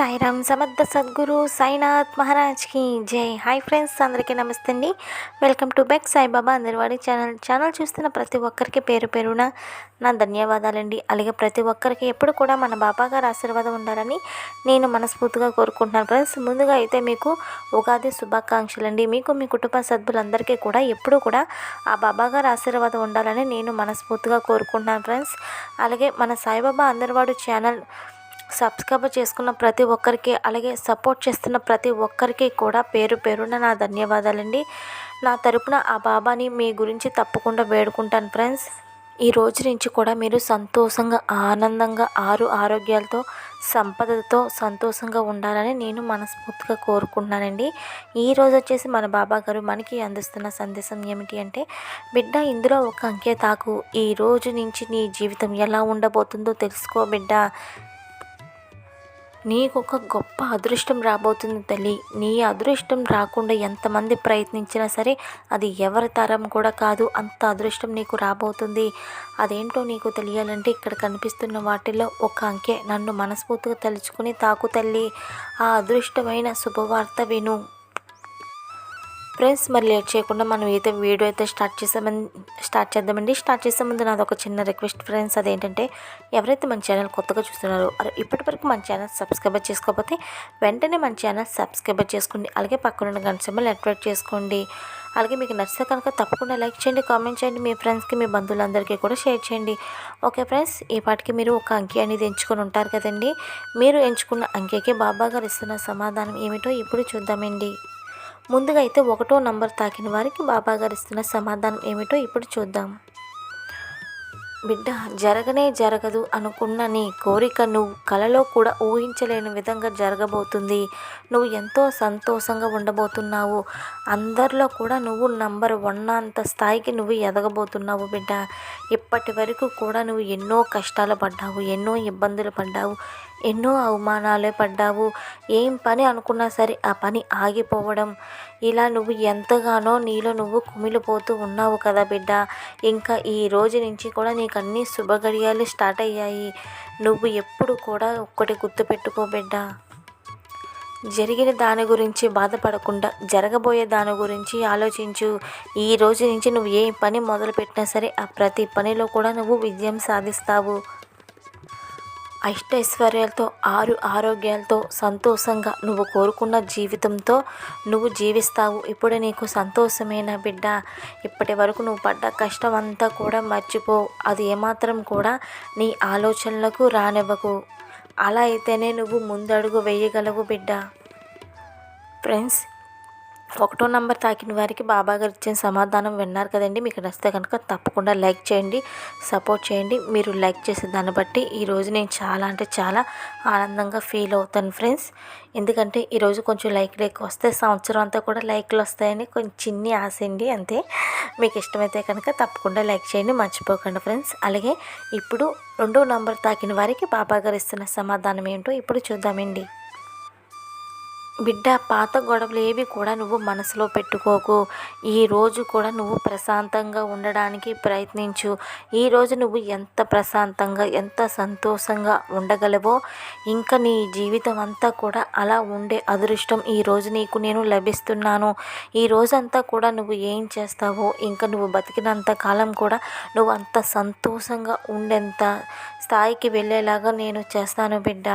సాయిరామ్ సమర్థ సద్గురు సాయినాథ్ మహారాజ్కి జై. హాయ్ ఫ్రెండ్స్ అందరికీ నమస్తే అండి. వెల్కమ్ టు బ్యాక్ సాయిబాబా అందరివాడి ఛానల్. ఛానల్ చూస్తున్న ప్రతి ఒక్కరికి పేరు పేరున నా ధన్యవాదాలండి. అలాగే ప్రతి ఒక్కరికి ఎప్పుడు కూడా మన బాబా గారు ఆశీర్వాదం ఉండాలని నేను మనస్ఫూర్తిగా కోరుకుంటున్నాను ఫ్రెండ్స్ ముందుగా అయితే మీకు ఉగాది శుభాకాంక్షలు అండి మీకు మీ కుటుంబ సభ్యులందరికీ కూడా ఎప్పుడు కూడా ఆ బాబా గారు ఆశీర్వాదం ఉండాలని నేను మనస్ఫూర్తిగా కోరుకుంటున్నాను ఫ్రెండ్స్ అలాగే మన సాయిబాబా అందరివాడు ఛానల్ సబ్స్క్రైబ్ చేసుకున్న ప్రతి ఒక్కరికి అలాగే సపోర్ట్ చేస్తున్న ప్రతి ఒక్కరికి కూడా పేరు పేరున నా ధన్యవాదాలండి. నా తరపున ఆ బాబాని మీ గురించి తప్పకుండా వేడుకుంటాను ఫ్రెండ్స్. ఈ రోజు నుంచి కూడా మీరు సంతోషంగా ఆనందంగా ఆరు ఆరోగ్యాలతో సంపదతో సంతోషంగా ఉండాలని నేను మనస్ఫూర్తిగా కోరుకుంటున్నానండి. ఈ రోజు వచ్చేసి మన బాబా గారు మనకి అందిస్తున్న సందేశం ఏమిటి అంటే బిడ్డ ఇందులో ఒక అంకె తాకు. ఈ రోజు నుంచి నీ జీవితం ఎలా ఉండబోతుందో తెలుసుకో బిడ్డ. నీకు ఒక గొప్ప అదృష్టం రాబోతుంది తల్లి. నీ అదృష్టం రాకుండా ఎంతమంది ప్రయత్నించినా సరే అది ఎవరి తరం కూడా కాదు. అంత అదృష్టం నీకు రాబోతుంది. అదేంటో నీకు తెలియాలంటే ఇక్కడ కనిపిస్తున్న వాటిల్లో ఒక అంకె నన్ను మనస్ఫూర్తిగా తలుచుకుని తాకు తల్లి. ఆ అదృష్టమైన శుభవార్త విను. ఫ్రెండ్స్ మరి లేట్ చేయకుండా మనం అయితే వీడియో అయితే స్టార్ట్ చేసామని స్టార్ట్ చేద్దామండి. స్టార్ట్ చేసే ముందు నాది ఒక చిన్న రిక్వెస్ట్ ఫ్రెండ్స్ అదేంటంటే ఎవరైతే మన ఛానల్ కొత్తగా చూస్తున్నారో అరే ఇప్పటి వరకు మన ఛానల్ సబ్స్క్రైబ్ చేసుకోకపోతే వెంటనే మన ఛానల్ సబ్స్క్రైబ్ చేసుకోండి. అలాగే పక్కనున్న గంట సింబల్ యాక్టివేట్ చేసుకోండి. అలాగే మీకు నచ్చితే కనుక తప్పకుండా లైక్ చేయండి కామెంట్ చేయండి మీ ఫ్రెండ్స్కి మీ బంధువులందరికీ కూడా షేర్ చేయండి. ఓకే ఫ్రెండ్స్ ఈ పాటికి మీరు ఒక అంకె అనేది ఎంచుకొని ఉంటారు కదండి. మీరు ఎంచుకున్న అంకెకి బాబా గారు ఇస్తున్న సమాధానం ఏమిటో ఇప్పుడు చూద్దామండి. ముందుగా అయితే ఒకటో నంబర్ తాకిన వారికి బాబా గారు ఇస్తున్న సమాధానం ఏమిటో ఇప్పుడు చూద్దాం. బిడ్డ జరగనే జరగదు అనుకున్న నీ కోరిక నువ్వు కలలో కూడా ఊహించలేని విధంగా జరగబోతుంది. నువ్వు ఎంతో సంతోషంగా ఉండబోతున్నావు. అందరిలో కూడా నువ్వు నంబర్ వన్ అంత స్థాయికి నువ్వు ఎదగబోతున్నావు బిడ్డ. ఇప్పటి వరకు కూడా నువ్వు ఎన్నో కష్టాలు పడ్డావు ఎన్నో ఇబ్బందులు పడ్డావు. ఎన్నో అవమానాలే పడ్డావు. ఏం పని అనుకున్నా సరే ఆ పని ఆగిపోవడం. ఇలా నువ్వు ఎంతగానో నీలో నువ్వు కుమిలిపోతూ ఉన్నావు కదా బిడ్డ. ఇంకా ఈ రోజు నుంచి కూడా నీకు అన్ని శుభగడియాలు స్టార్ట్ అయ్యాయి. నువ్వు ఎప్పుడు కూడా ఒక్కటి గుర్తుపెట్టుకో బిడ్డ. జరిగిన దాని గురించి బాధపడకుండా జరగబోయే దాని గురించి ఆలోచించు. ఈ రోజు నుంచి నువ్వు ఏ పని మొదలుపెట్టినా సరే ఆ ప్రతి పనిలో కూడా నువ్వు విజయం సాధిస్తావు. అష్టైశ్వర్యాలతో ఆరు ఆరోగ్యాలతో సంతోషంగా నువ్వు కోరుకున్న జీవితంతో నువ్వు జీవిస్తావు. ఇప్పుడు నీకు సంతోషమైన బిడ్డ? ఇప్పటి వరకు నువ్వు పడ్డ కష్టం అంతా కూడా మర్చిపో. అది ఏమాత్రం కూడా నీ ఆలోచనలకు రానివ్వకు. అలా అయితేనే నువ్వు ముందడుగు వేయగలవు బిడ్డ. ఫ్రెండ్స్ ఒకటో నెంబర్ తాకిన వారికి బాబా గారు ఇచ్చిన సమాధానం విన్నారు కదండి. మీకు నచ్చితే కనుక తప్పకుండా లైక్ చేయండి సపోర్ట్ చేయండి. మీరు లైక్ చేసే దాన్ని బట్టి ఈరోజు నేను చాలా అంటే చాలా ఆనందంగా ఫీల్ అవుతాను ఫ్రెండ్స్. ఎందుకంటే ఈరోజు కొంచెం లైక్లు ఎక్కువ వస్తే సంవత్సరం అంతా కూడా లైక్లు వస్తాయని కొంచెం చిన్ని ఆశ అండి. అంతే. మీకు ఇష్టమైతే కనుక తప్పకుండా లైక్ చేయండి మర్చిపోకండి ఫ్రెండ్స్. అలాగే ఇప్పుడు రెండో నంబర్ తాకిన వారికి బాబా గారు ఇస్తున్న సమాధానం ఏంటో ఇప్పుడు చూద్దామండి. బిడ్డ పాత గొడవలు ఏవి కూడా నువ్వు మనసులో పెట్టుకోకు. ఈ రోజు కూడా నువ్వు ప్రశాంతంగా ఉండడానికి ప్రయత్నించు. ఈరోజు నువ్వు ఎంత ప్రశాంతంగా ఎంత సంతోషంగా ఉండగలవో ఇంకా నీ జీవితం అంతా కూడా అలా ఉండే అదృష్టం ఈరోజు నీకు నేను లభిస్తున్నాను. ఈ రోజంతా కూడా నువ్వు ఏం చేస్తావో ఇంకా నువ్వు బతికినంత కాలం కూడా నువ్వు అంత సంతోషంగా ఉండేంత స్థాయికి వెళ్ళేలాగా నేను చేస్తాను బిడ్డ.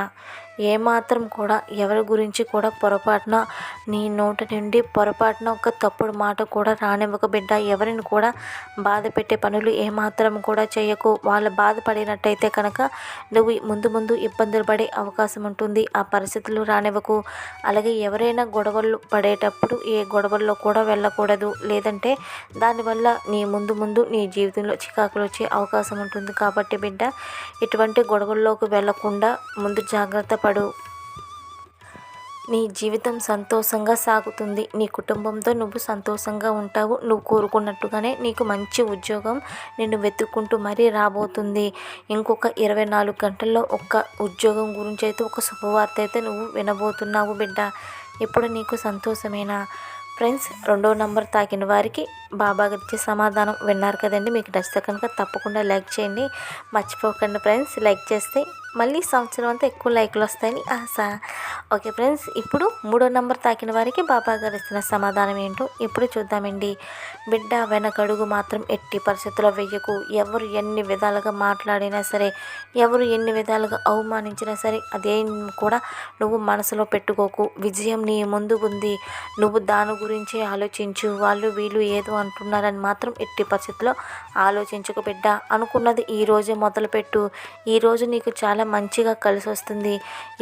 ఏమాత్రం కూడా ఎవరి గురించి కూడా పొరపాటున నీ నోట నుండి పొరపాటున ఒక తప్పుడు మాట కూడా రానివ్వక బిడ్డ. ఎవరిని కూడా బాధ పెట్టే పనులు ఏమాత్రం కూడా చేయకు. వాళ్ళు బాధపడినట్టయితే కనుక నువ్వు ముందు ముందు ఇబ్బందులు పడే అవకాశం ఉంటుంది. ఆ పరిస్థితులు రానివ్వకు. అలాగే ఎవరైనా గొడవలు పడేటప్పుడు ఏ గొడవల్లో కూడా వెళ్ళకూడదు. లేదంటే దానివల్ల నీ ముందు ముందు నీ జీవితంలో చికాకులు వచ్చే అవకాశం ఉంటుంది. కాబట్టి బిడ్డ ఇటువంటి గొడవల్లోకి వెళ్ళకుండా ముందు జాగ్రత్త పడు నీ జీవితం సంతోషంగా సాగుతుంది. నీ కుటుంబంతో నువ్వు సంతోషంగా ఉంటావు. నువ్వు కోరుకున్నట్టుగానే నీకు మంచి ఉద్యోగం నిన్ను వెతుక్కుంటూ మరీ రాబోతుంది. ఇంకొక ఇరవై నాలుగు గంటల్లో ఒక ఉద్యోగం గురించి అయితే ఒక శుభవార్త అయితే నువ్వు వినబోతున్నావు బిడ్డ. ఇప్పుడు నీకు సంతోషమేనా? ఫ్రెండ్స్ రెండో నంబర్ తాకిన వారికి బాబా ఇచ్చే సమాధానం విన్నారు కదండి. మీకు నచ్చితే కనుక తప్పకుండా లైక్ చేయండి. మర్చిపోకండి ఫ్రెండ్స్. లైక్ చేస్తే మళ్ళీ సంవత్సరం అంతా ఎక్కువ లైక్లు వస్తాయని ఆశ. ఓకే ఫ్రెండ్స్ ఇప్పుడు మూడో నెంబర్ తాకిన వారికి బాబా గారు ఇస్తున్న సమాధానం ఏంటో ఇప్పుడు చూద్దామండి. బిడ్డ వెనకడుగు మాత్రం ఎట్టి పరిస్థితుల్లో వెయ్యకు. ఎవరు ఎన్ని విధాలుగా మాట్లాడినా సరే ఎవరు ఎన్ని విధాలుగా అవమానించినా సరే అదేం కూడా నువ్వు మనసులో పెట్టుకోకు. విజయం నీ ముందు ఉంది. నువ్వు దాని గురించి ఆలోచించు. వాళ్ళు వీళ్ళు ఏదో అంటున్నారని మాత్రం ఎట్టి పరిస్థితుల్లో ఆలోచించకు బిడ్డ. అనుకున్నది ఈ రోజే మొదలుపెట్టు. ఈరోజు నీకు చాలా మంచిగా కలిసి వస్తుంది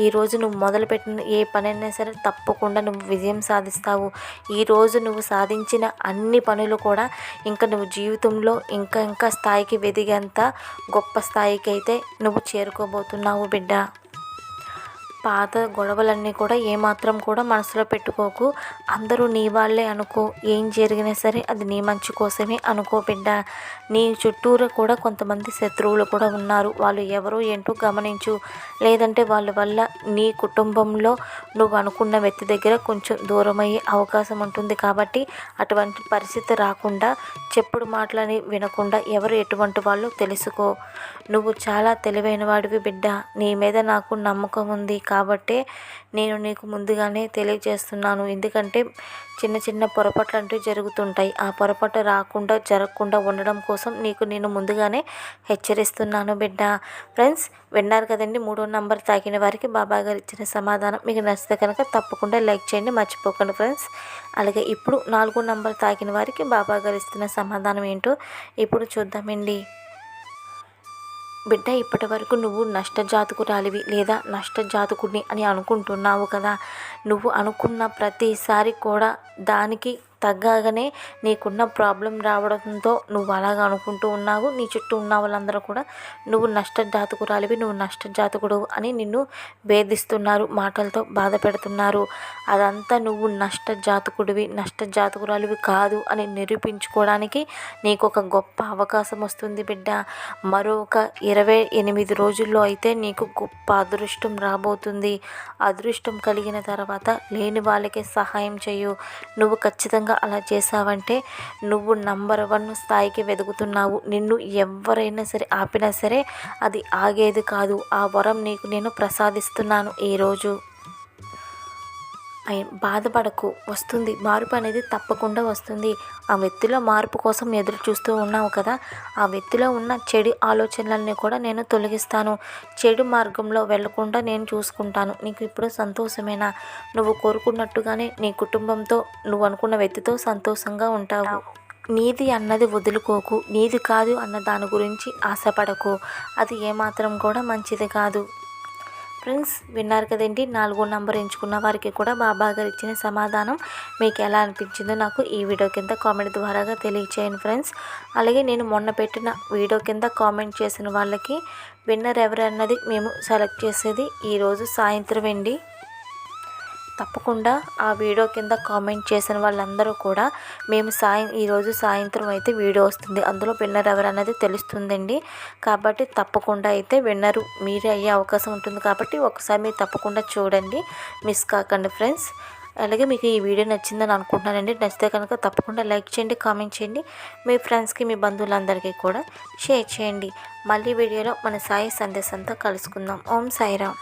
ఈరోజు నువ్వు మొదలుపెట్టిన ఏ పనైనా సరే తప్పకుండా నువ్వు విజయం సాధిస్తావు. ఈరోజు నువ్వు సాధించిన అన్ని పనులు కూడా ఇంకా నువ్వు జీవితంలో ఇంకా ఇంకా స్థాయికి వెదిగేంత గొప్ప స్థాయికి అయితే నువ్వు చేరుకోబోతున్నావు బిడ్డ. పాత గొడవలన్నీ కూడా ఏమాత్రం కూడా మనసులో పెట్టుకోకు. అందరూ నీ వాళ్ళే అనుకో ఏం జరిగినా సరే అది నీ మంచి కోసమే అనుకో బిడ్డ. నీ చుట్టూరు కూడా కొంతమంది శత్రువులు కూడా ఉన్నారు. వాళ్ళు ఎవరు ఏంటో గమనించు. లేదంటే వాళ్ళ వల్ల నీ కుటుంబంలో నువ్వు అనుకున్న వ్యక్తి దగ్గర కొంచెం దూరమయ్యే అవకాశం ఉంటుంది. కాబట్టి అటువంటి పరిస్థితి రాకుండా చెప్పుడు మాటలని వినకుండా ఎవరు ఎటువంటి వాళ్ళు తెలుసుకో. నువ్వు చాలా తెలివైన వాడివి బిడ్డ. నీ మీద నాకు నమ్మకం ఉంది. కాబట్టే నేను నీకు ముందుగానే తెలియజేస్తున్నాను. ఎందుకంటే చిన్న చిన్న పొరపాట్లు అంటూ జరుగుతుంటాయి. ఆ పొరపాటు రాకుండా జరగకుండా ఉండడం కోసం నీకు నేను ముందుగానే హెచ్చరిస్తున్నాను బిడ్డ. ఫ్రెండ్స్ విన్నారు కదండి మూడో నంబర్ తాకిన వారికి బాబా గారు ఇచ్చిన సమాధానం. మీకు నచ్చితే కనుక తప్పకుండా లైక్ చేయండి మర్చిపోకండి ఫ్రెండ్స్. అలాగే ఇప్పుడు నాలుగో నంబర్ తాకిన వారికి బాబా గారు ఇస్తున్న సమాధానం ఏంటో ఇప్పుడు చూద్దామండి. బిడ్డ ఇప్పటి వరకు నువ్వు నష్టజాతకురాలివి లేదా నష్టజాతకుడిని అని అనుకుంటున్నావు కదా. నువ్వు అనుకున్న ప్రతిసారి కూడా దానికి తగ్గగానే నీకున్న ప్రాబ్లం రావడంతో నువ్వు అలాగ అనుకుంటూ ఉన్నావు. నీ చుట్టూ ఉన్న వాళ్ళందరూ కూడా నువ్వు నష్టజాతకురాలివి నువ్వు నష్టజాతకుడు అని నిన్ను వేధిస్తున్నారు మాటలతో బాధ పెడుతున్నారు. అదంతా నువ్వు నష్టజాతకుడివి నష్టజాతకురాలివి కాదు అని నిరూపించుకోవడానికి నీకు ఒక గొప్ప అవకాశం వస్తుంది బిడ్డ. మరొక ఇరవై ఎనిమిది రోజుల్లో అయితే నీకు గొప్ప అదృష్టం రాబోతుంది. అదృష్టం కలిగిన తర్వాత లేని వాళ్ళకి సహాయం చేయు నువ్వు ఖచ్చితంగా అలా చేసావంటే నువ్వు నంబర్ వన్ స్థాయికి వెతుకుతున్నావు. నిన్ను ఎవరైనా సరే ఆపినా సరే అది ఆగేది కాదు. ఆ వరం నీకు నేను ప్రసాదిస్తున్నాను ఈరోజు బాధపడకు. వస్తుంది. మార్పు అనేది తప్పకుండా వస్తుంది. ఆ వ్యక్తిలో మార్పు కోసం ఎదురు చూస్తూ ఉన్నావు కదా? ఆ వ్యక్తిలో ఉన్న చెడు ఆలోచనలన్నీ కూడా నేను తొలగిస్తాను. చెడు మార్గంలో వెళ్ళకుండా నేను చూసుకుంటాను. నీకు ఇప్పుడు సంతోషమేనా? నువ్వు కోరుకున్నట్టుగానే నీ కుటుంబంతో నువ్వు అనుకున్న వ్యక్తితో సంతోషంగా ఉంటావు. నీది అన్నది వదులుకోకు. నీది కాదు అన్న దాని గురించి ఆశపడకు. అది ఏమాత్రం కూడా మంచిది కాదు. ఫ్రెండ్స్ విన్నారు కదండి నాలుగో నంబర్ ఎంచుకున్న వారికి కూడా బాబా గారు ఇచ్చిన సమాధానం మీకు ఎలా అనిపించిందో నాకు ఈ వీడియో కింద కామెంట్ ద్వారాగా తెలియచేయండి ఫ్రెండ్స్. అలాగే నేను మొన్న పెట్టిన వీడియో కింద కామెంట్ చేసిన వాళ్ళకి విన్నర్ ఎవరన్నది మేము సెలెక్ట్ చేసేది ఈరోజు సాయంత్రం అండి. తప్పకుండా ఆ వీడియో కింద కామెంట్ చేసిన వాళ్ళందరూ కూడా మేము సాయం ఈరోజు సాయంత్రం అయితే వీడియో వస్తుంది. అందులో విన్నర్ ఎవరు అనేది తెలుస్తుందండి. కాబట్టి తప్పకుండా అయితే విన్నరు మీరే అయ్యే అవకాశం ఉంటుంది కాబట్టి ఒకసారి మీరు తప్పకుండా చూడండి. మిస్ కాకండి ఫ్రెండ్స్. అలాగే మీకు ఈ వీడియో నచ్చిందని అనుకుంటున్నానండి. నచ్చితే కనుక తప్పకుండా లైక్ చేయండి కామెంట్ చేయండి. మీ ఫ్రెండ్స్కి మీ బంధువులందరికీ కూడా షేర్ చేయండి. మళ్ళీ వీడియోలో మన సాయి సందేశంతో కలుసుకుందాం. ఓం సాయిరామ్.